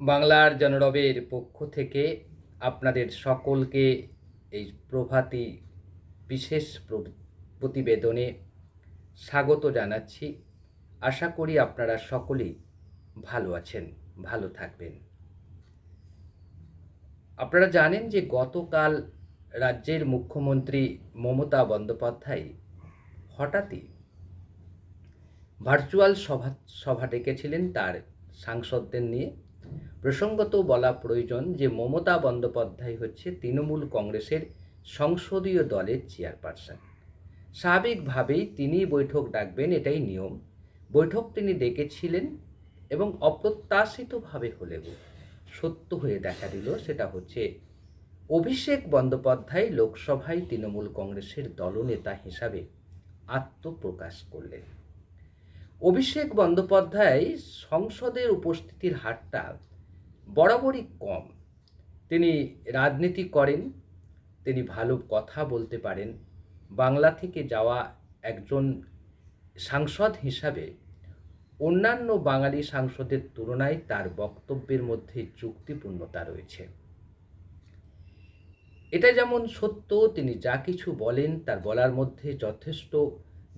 বাংলার জনরবের পক্ষ থেকে আপনাদের সকলকে এই প্রভাতী বিশেষ প্র- প্রতিবেদনে স্বাগত জানাচ্ছি। আশা করি আপনারা সকলেই ভালো আছেন, ভালো থাকবেন। আপনারা জানেন যে গতকাল রাজ্যের মুখ্যমন্ত্রী মমতা বন্দ্যোপাধ্যায় হঠাৎই ভার্চুয়াল সভা সভা ডেকেছিলেন তার সাংসদদের নিয়ে। প্রসঙ্গত বলা প্রয়োজন যে মমতা বন্দ্যোপাধ্যায় হচ্ছে তৃণমূল কংগ্রেসের সংসদীয় দলের চেয়ারপারসন। স্বাভাবিকভাবেই তিনি বৈঠক ডাকবেন, এটাই নিয়ম। বৈঠক তিনি ডেকেছিলেন এবং অপ্রত্যাশিতভাবে হলেও সত্য হয়ে দেখা দিল, সেটা হচ্ছে অভিষেক বন্দ্যোপাধ্যায় লোকসভায় তৃণমূল কংগ্রেসের দলনেতা হিসাবে আত্মপ্রকাশ করলেন। অভিষেক বন্দ্যোপাধ্যায় সংসদের উপস্থিতির হারটা বরাবরই কম। তিনি রাজনীতি করেন, তিনি ভালো কথা বলতে পারেন। বাংলা থেকে যাওয়া একজন সাংসদ হিসাবে অন্যান্য বাঙালি সাংসদের তুলনায় তার বক্তব্যের মধ্যে যুক্তিপূর্ণতা রয়েছে। এটা যেমন সত্য, তিনি যা কিছু বলেন তার বলার মধ্যে যথেষ্ট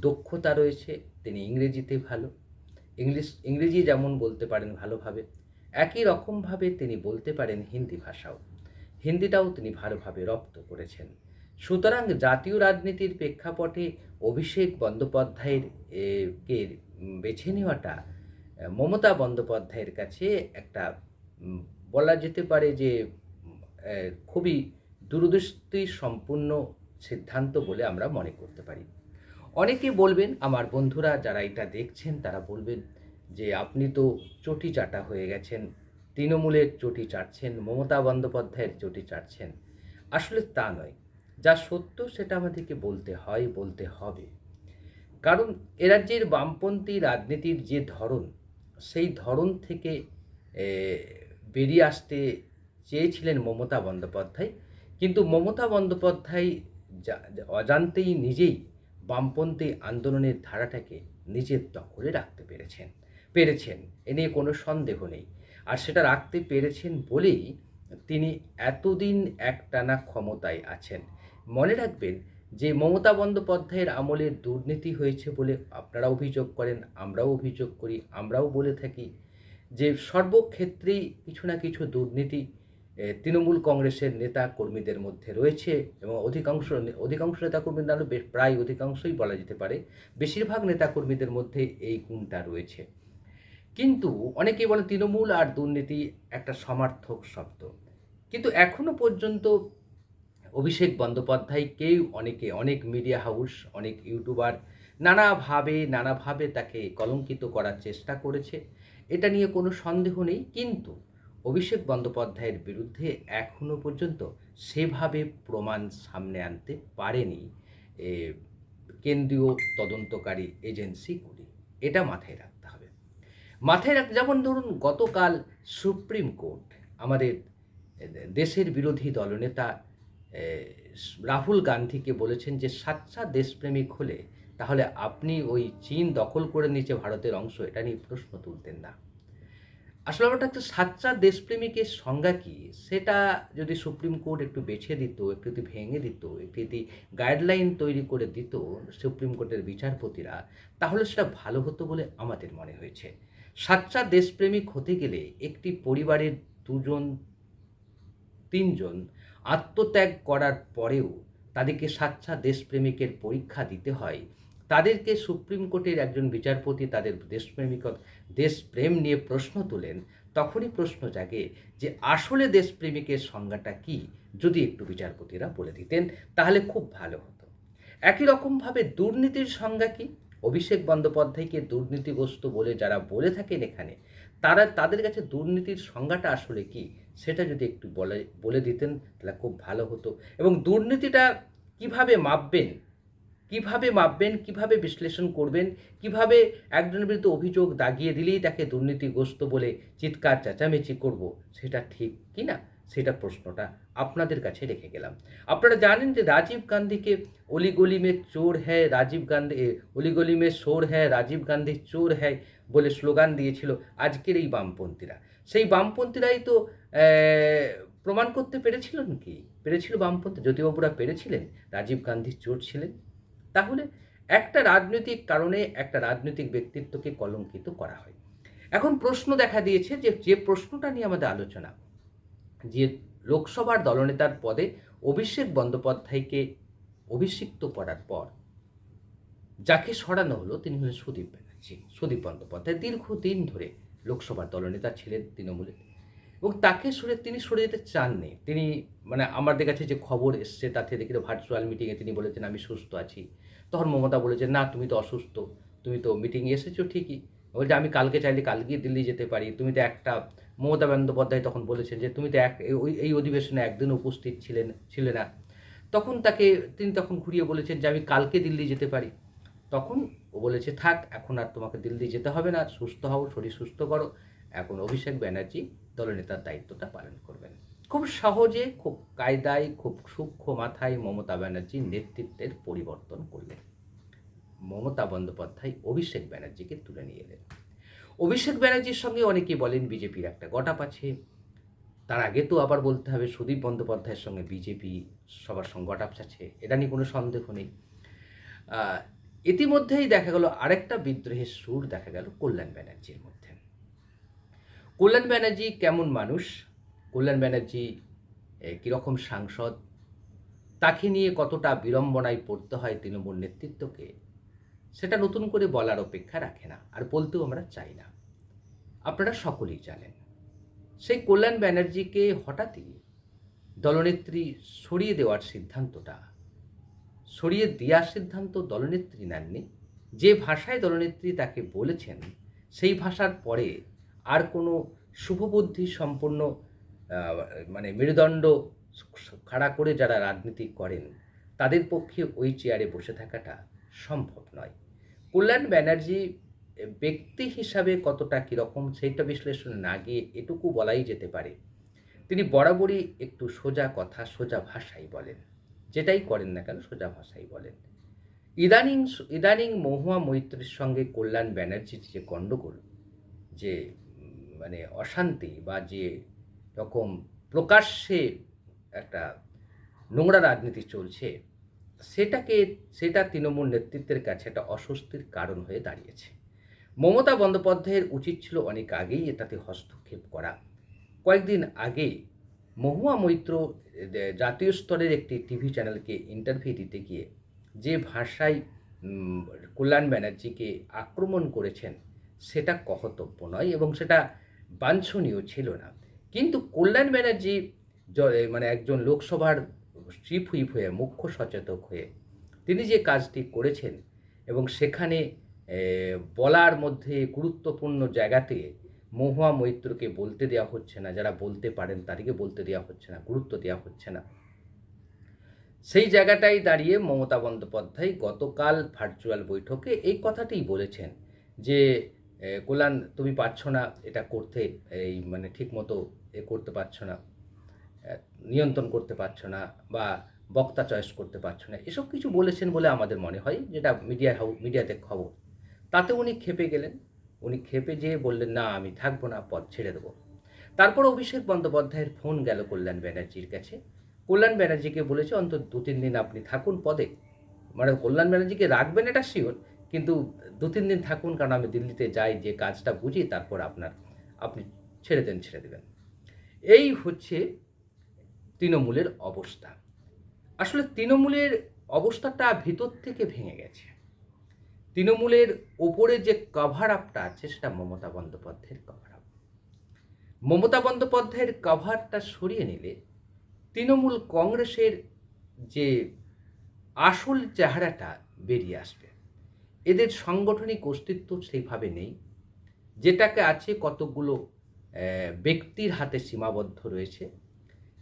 দক্ষতা রয়েছে, তিনি ইংরেজিতে ভালো। ইংলিশ, ইংরেজি যেমন বলতে পারেন ভালোভাবে, একই রকমভাবে তিনি বলতে পারেন হিন্দি ভাষাও। হিন্দিটাও তিনি ভালোভাবে রপ্ত করেছেন। সুতরাং জাতীয় রাজনীতির প্রেক্ষাপটে অভিষেক বন্দ্যোপাধ্যায়ের কে বেছে নেওয়াটা মমতা বন্দ্যোপাধ্যায়ের কাছে একটা বলা যেতে পারে যে খুবই দূরদৃষ্টি সম্পূর্ণ সিদ্ধান্ত বলে আমরা মনে করতে পারি। অনেকে বলবেন, আমার বন্ধুরা যারা এটা দেখছেন, তারা বলবেন যে, আপনি তো চটি চাটা হয়ে গেছেন, তৃণমূলের চটি চাটছেন, মমতা বন্দ্যোপাধ্যায়ের চটি চাটছেন। আসলে তা নয়। যা সত্য, সেটা আমাদেরকে বলতে হয়, বলতে হবে। কারণ এ রাজ্যের বামপন্থী রাজনীতির যে ধরন, সেই ধরন থেকে বেরিয়ে আসতে চেয়েছিলেন মমতা বন্দ্যোপাধ্যায়। কিন্তু মমতা বন্দ্যোপাধ্যায় অজান্তেই নিজেই বামপন্থী আন্দোলনের ধারাটাকে নিজের দখলে রাখতে পেরেছেন। পেরেছেন, এ নিয়ে কোনো সন্দেহ নেই। আর সেটা রাখতে পেরেছেন বলেই তিনি এতদিন একটানা ক্ষমতায় আছেন। মনে রাখবেন যে মমতা বন্দ্যোপাধ্যায়ের আমলে দুর্নীতি হয়েছে বলে আপনারা অভিযোগ করেন, আমরাও অভিযোগ করি, আমরাও বলে থাকি যে সর্বক্ষেত্রেই কিছু না কিছু দুর্নীতি তৃণমূল কংগ্রেসের নেতা কর্মীদের মধ্যে রয়েছে এবং অধিকাংশ অধিকাংশ নেতাকর্মীদের নাহলে প্রায় অধিকাংশই বলা যেতে পারে। বেশিরভাগ নেতাকর্মীদের মধ্যে এই গুণটা রয়েছে। কিন্তু অনেকেই বলে তৃণমূল আর দুর্নীতি একটা সমার্থক শব্দ। কিন্তু এখনও পর্যন্ত অভিষেক বন্দ্যোপাধ্যায়কেই অনেকে, অনেক মিডিয়া হাউস অনেক ইউটিউবার নানাভাবে নানাভাবে তাকে কলঙ্কিত করার চেষ্টা করেছে। এটা নিয়ে কোনো সন্দেহ নেই। কিন্তু অভিষেক বন্দ্যোপাধ্যায়ের বিরুদ্ধে এখনও পর্যন্ত সেভাবে প্রমাণ সামনে আনতে পারেনি কেন্দ্রীয় তদন্তকারী এজেন্সিগুলি এটা মাথায় রাখতে হবে। মাথায় রাখতে যেমন ধরুন, গতকাল সুপ্রিম কোর্ট আমাদের দেশের বিরোধী দলনেতা রাহুল গান্ধীকে বলেছেন যে সাচ্চা দেশপ্রেমিক হলে তাহলে আপনি ওই চীন দখল করে নিচে ভারতের অংশ, এটা নিয়ে প্রশ্ন তুলতেন না। আসলে ওটা একটা সাচ্চা দেশপ্রেমিকের সংজ্ঞা কি? সেটা যদি সুপ্রিম কোর্ট একটু বেছে দিত, একটু যদি ভেঙে দিত, একটু যদি গাইডলাইন তৈরি করে দিত সুপ্রিম কোর্টের বিচারপতিরা, তাহলে সেটা ভালো হতো বলে আমাদের মনে হয়েছে। সাচ্চা দেশপ্রেমিক হতে গেলে একটি পরিবারের দুজন, তিনজন আত্মত্যাগ করার পরেও তাদেরকে সাচ্চা দেশপ্রেমিকের পরীক্ষা দিতে হয়। তাদেরকে সুপ্রিম কোর্টের একজন বিচারপতি তাদের দেশপ্রেমিক দেশপ্রেম নিয়ে প্রশ্ন তোলেন, তখনই প্রশ্ন জাগে যে আসলে দেশপ্রেমিকের সংজ্ঞাটা কি? যদি একটু বিচারপতিরা বলে দিতেন, তাহলে খুব ভালো হতো। একই রকমভাবে দুর্নীতির সংজ্ঞা কি? অভিষেক বন্দ্যোপাধ্যায়কে দুর্নীতিগ্রস্ত বলে যারা বলে থাকেন এখানে, তারা তাদের কাছে দুর্নীতির সংজ্ঞাটা আসলে কি? সেটা যদি একটু বলে বলে দিতেন, তাহলে খুব ভালো হতো। এবং দুর্নীতিটা কীভাবে মাপবেন? কীভাবে মাপবেন, কীভাবে বিশ্লেষণ করবেন, কীভাবে একজনের বিরুদ্ধে অভিযোগ দাগিয়ে দিলেই তাকে দুর্নীতিগ্রস্ত বলে চিৎকার, চেঁচামেচি করব, সেটা ঠিক কি না সেটা প্রশ্নটা আপনাদের কাছে রেখে গেলাম। আপনারা জানেন যে রাজীব গান্ধীকে অলিগলি মে চোর হ্যায়, রাজীব গান্ধী অলিগলি মে চোর হ্যায়, রাজীব গান্ধী চোর হ্যায় বলে স্লোগান দিয়েছিল আজকের এই বামপন্থীরা। সেই বামপন্থীরাই তো প্রমাণ করতে পেরেছিলেন কি পেরেছিল বামপন্থী? জ্যোতিবাবুরা পেরেছিলেন? রাজীব গান্ধী চোর ছিলেন? তাহলে একটা রাজনৈতিক কারণে একটা রাজনৈতিক ব্যক্তিত্বকে কলঙ্কিত করা হয়। এখন প্রশ্ন দেখা দিয়েছে যে যে প্রশ্নটা নিয়ে আমাদের আলোচনা, যে লোকসভার দলনেতার পদে অভিষেক বন্দ্যোপাধ্যায়কে অভিষিক্ত করার পর যাকে সরানো হলো তিনি হলেন সুদীপ ব্যানার্জি, সুদীপ বন্দ্যোপাধ্যায়। দীর্ঘদিন ধরে লোকসভার দলনেতা ছিলেন তৃণমূলের এবং তাকে সরে, তিনি সরে যেতে চাননি। তিনি মানে আমাদের কাছে যে খবর এসছে তাতে দেখি ভার্চুয়াল মিটিংয়ে তিনি বলেছেন, আমি সুস্থ আছি। তখন মমতা বলেছে না, তুমি তো অসুস্থ, তুমি তো মিটিংয়ে এসেছ ঠিকই। বলছে, আমি কালকে চাইলে কালকেই দিল্লি যেতে পারি। তুমি তো একটা, মমতা বন্দ্যোপাধ্যায় তখন বলেছেন যে, তুমি তো এক এই অধিবেশনে একদিন উপস্থিত ছিলেন, ছিলে না। তখন তাকে, তিনি তখন ঘুরিয়ে বলেছেন যে, আমি কালকে দিল্লি যেতে পারি। তখন ও বলেছে, থাক, এখন আর তোমাকে দিল্লি যেতে হবে না, সুস্থ হও, শরীর সুস্থ করো। এখন অভিষেক ব্যানার্জি দলনেতার দায়িত্বটা পালন করবেন। খুব সহজে, খুব কায়দায়, খুব সূক্ষ্ম মাথায় মমতা ব্যানার্জির নেতৃত্বের পরিবর্তন করলেন। মমতা বন্দ্যোপাধ্যায় অভিষেক ব্যানার্জিকে তুলে নিয়ে এলেন। অভিষেক ব্যানার্জির সঙ্গে অনেকে বলেন, বিজেপির একটা গটাপ আছে। তার আগে তো আবার বলতে হবে, সুদীপ বন্দ্যোপাধ্যায়ের সঙ্গে বিজেপি সবার সঙ্গে গটাপ আছে। এটা নিয়ে কোনো সন্দেহ নেই। ইতিমধ্যেই দেখা গেল আরেকটা বিদ্রোহের সুর দেখা গেল কল্যাণ ব্যানার্জির মধ্যে। কল্যাণ ব্যানার্জি কেমন মানুষ? কল্যাণ ব্যানার্জি কীরকম সাংসদ, তাকে নিয়ে কতটা বিড়ম্বনায় পড়তে হয় তৃণমূল নেতৃত্বকে, সেটা নতুন করে বলার অপেক্ষা রাখে না, আর বলতেও আমরা চাই না। আপনারা সকলেই জানেন, সেই কল্যাণ ব্যানার্জিকে হঠাৎই দলনেত্রী সরিয়ে দেওয়ার সিদ্ধান্তটা, সরিয়ে দেওয়ার সিদ্ধান্ত দলনেত্রী নেননি, যে ভাষায় দলনেত্রী তাকে বলেছেন, সেই ভাষার পরে আর কোনো শুভবুদ্ধি সম্পন্ন মানে মেরুদণ্ড খাড়া করে যারা রাজনীতি করেন, তাদের পক্ষে ওই চেয়ারে বসে থাকাটা সম্ভব নয়। কল্যাণ ব্যানার্জি ব্যক্তি হিসাবে কতটা কীরকম সেইটা বিশ্লেষণ না গিয়ে এটুকু বলাই যেতে পারে। তিনি বরাবরই একটু সোজা কথা সোজা ভাষাই বলেন। যেটাই করেন না কেন সোজা ভাষাই বলেন। ইদানিং ইদানিং মহুয়া মৈত্রীর সঙ্গে কল্যাণ ব্যানার্জির যে গণ্ডগোল, যে মানে অশান্তি বা যে রকম প্রকাশ্যে একটা নোংরা রাজনীতি চলছে, সেটাকে, সেটা তৃণমূল নেতৃত্বের কাছে একটা অস্বস্তির কারণ হয়ে দাঁড়িয়েছে। মমতা বন্দ্যোপাধ্যায়ের উচিত ছিল অনেক আগেই এটাতে হস্তক্ষেপ করা। কয়েকদিন আগে মহুয়া মৈত্র জাতীয় স্তরের একটি টিভি চ্যানেলকে ইন্টারভিউ দিতে গিয়ে যে ভাষায় কল্যাণ ব্যানার্জিকে আক্রমণ করেছেন, সেটা কহতব্য নয় এবং সেটা বাঞ্ছনীয় ছিল না। কিন্তু কল্যাণ ব্যানার্জি মানে একজন লোকসভার চিফ হুইপ হয়ে, মুখ্য সচেতক হয়ে, তিনি যে কাজটি করেছেন এবং সেখানে বলার মধ্যে গুরুত্বপূর্ণ জায়গাতে মহুয়া মৈত্রকে বলতে দেওয়া হচ্ছে না, যারা বলতে পারেন তাদেরকে বলতে দেওয়া হচ্ছে না, গুরুত্ব দেওয়া হচ্ছে না। সেই জায়গাটাই দাঁড়িয়ে মমতা বন্দ্যোপাধ্যায় গতকাল ভার্চুয়াল বৈঠকে এই কথাটিই বলেছেন যে কল্যাণ তুমি পারছ না এটা করতে, এই মানে ঠিক মতো এ করতে পারছ না নিয়ন্ত্রণ করতে পারছ না বা বক্তা চয়েস করতে পারছ না, এসব কিছু বলেছেন বলে আমাদের মনে হয়, যেটা মিডিয়া হাউ মিডিয়াতে খবর। তাতে উনি খেপে গেলেন, উনি খেপে যেয়ে বললেন, না, আমি থাকব না, পদ ছেড়ে দেবো। তারপর অভিষেক বন্দ্যোপাধ্যায়ের ফোন গেল কল্যাণ ব্যানার্জির কাছে। কল্যাণ ব্যানার্জিকে বলেছে, অন্তত দু তিন দিন আপনি থাকুন পদে। মানে কল্যাণ ব্যানার্জিকে রাখবেন এটা শিওর কিন্তু দু তিন দিন থাকুন, কারণ আমি দিল্লিতে যাই, যে কাজটা বুঝি, তারপর আপনার, আপনি ছেড়ে দেন, ছেড়ে দেবেন। এই হচ্ছে তৃণমূলের অবস্থা। আসলে তৃণমূলের অবস্থাটা ভিতর থেকে ভেঙে গেছে। তৃণমূলের ওপরে যে কভার আপটা আছে সেটা মমতা বন্দ্যোপাধ্যায়ের কভার আপ মমতা বন্দ্যোপাধ্যায়ের কভারটা সরিয়ে নিলে তৃণমূল কংগ্রেসের যে আসল চেহারাটা বেরিয়ে আসবে। এদের সাংগঠনিক অস্তিত্ব সেইভাবে নেই। যেটাকে আছে কতগুলো ব্যক্তির হাতে সীমাবদ্ধ রয়েছে।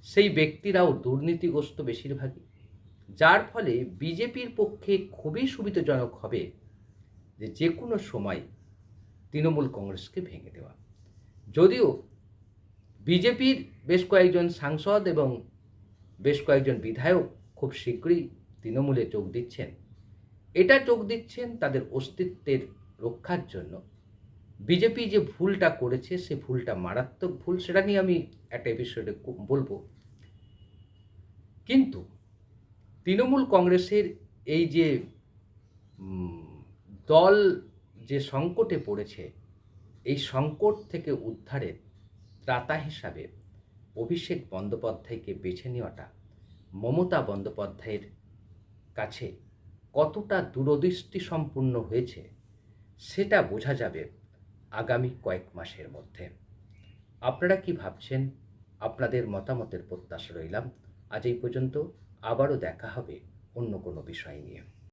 সেই ব্যক্তিরাও দুর্নীতিগ্রস্ত বেশিরভাগই। যার ফলে বিজেপির পক্ষে খুবই সুবিধাজনক হবে যে যে কোনো সময় তৃণমূল কংগ্রেসকে ভেঙে দেওয়া। যদিও বিজেপির বেশ কয়েকজন সাংসদ এবং বেশ কয়েকজন বিধায়ক খুব শীঘ্রই তৃণমূলে যোগ দিচ্ছেন। এটা যোগ দিচ্ছেন তাদের অস্তিত্বের রক্ষার জন্য। বিজেপি যে ভুলটা করেছে, সে ভুলটা মারাত্মক ভুল, সেটা নিয়ে আমি একটা এপিসোডে বলব। কিন্তু তৃণমূল কংগ্রেসের এই যে দল যে সংকটে পড়েছে, এই সংকট থেকে উদ্ধারের ত্রাতা হিসাবে অভিষেক বন্দ্যোপাধ্যায়কে বেছে নেওয়াটা, মমতা বন্দ্যোপাধ্যায়ের কাছে কতটা দূরদৃষ্টি সম্পূর্ণ হয়েছে, সেটা বোঝা যাবে আগামী কয়েক মাসের মধ্যে। আপনারা কি ভাবছেন? আপনাদের মতামতের প্রত্যাশা রইলাম। আজ এই পর্যন্ত আবারও দেখা হবে অন্য কোনো বিষয় নিয়ে।